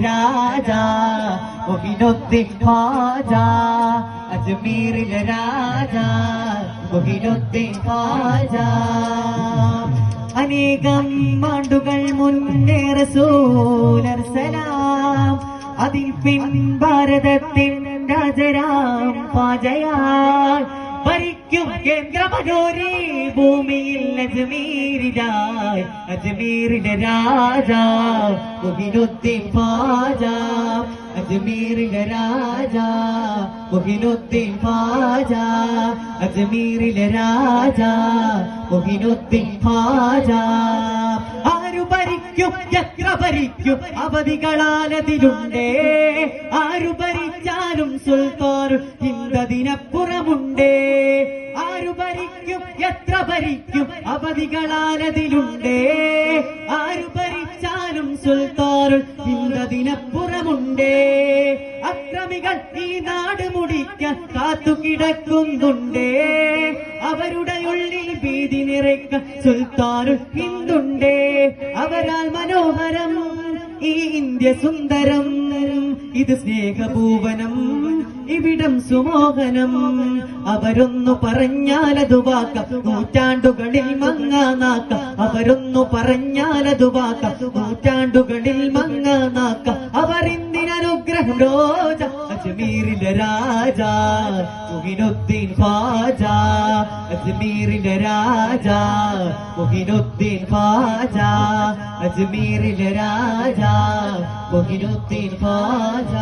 രാജ മുഹിനുദ്ദീൻ ഖാജ അജ്മീറിലെ രാജാ മുഹിനുദ്ദീൻ ഖാജ. അനേകം ആണ്ടുകൾ മുന്നേ റസൂലർ സലാം അതിൽ പിൻ ഭാരതത്തിൻ രാജരാം പാജയാൽ ഭരിക്കും കേന്ദ്രമനോരി ഭൂമിയിൽ അജ്മീരിലായി അജ്മീരിന്റെ രാജാ മുഹിനുദ്ദീൻ പാജ അജ്മീരിന്റെ രാജാ മുഹിനുദ്ദീൻ പാജ അജ്മീരിലെ രാജാ മുഹിനുദ്ദീൻ പാജ ഭരിക്കും എത്ര ഭരിക്കും അവധികളാലതിലുണ്ടേ. ആരു ഭരിച്ചാലും സുൽത്താൻ ഇന്തതിനപ്പുറമുണ്ടേ ആരു ഭരിക്കും എത്ര ഭരിക്കും അവധികളാലതിലുണ്ടേ. ആരു ഭരിച്ചാലും സുൽത്താൻ ഇന്തതിനപ്പുറമുണ്ടേ അക്രമികൾ ഈ നാട് മുടിക്കാൻ കാത്തു കിടക്കുന്നുണ്ടേ അവരുടെ ഉള്ളിൽ ഭീതി നിറയ്ക്കാൻ സുൽത്താനും ഹിന്ദുണ്ടേ. അവരാൽ മനോഹരം. ഈ ഇന്ത്യ സുന്ദരം. ഇത് സ്നേഹഭൂവനം ഇവിടം സുമോഹനം. അവരൊന്നു പറഞ്ഞാലതു വാക്ക. നൂറ്റാണ്ടുകളിൽ മങ്ങാനാക്ക. അവരൊന്നു പറഞ്ഞാലതു വാക്ക. നൂറ്റാണ്ടുകളിൽ മങ്ങാനാക്ക. രോജ അജ്മീറിന്റെ രാജ മുഹിനുദ്ദീൻ ഖാജ. അജ്മീറിന്റെ രാജ മുഹിനുദ്ദീൻ ഖാജ. അജ്മീറിന്റെ രാജ മുഹിനുദ്ദീൻ ഖാജ.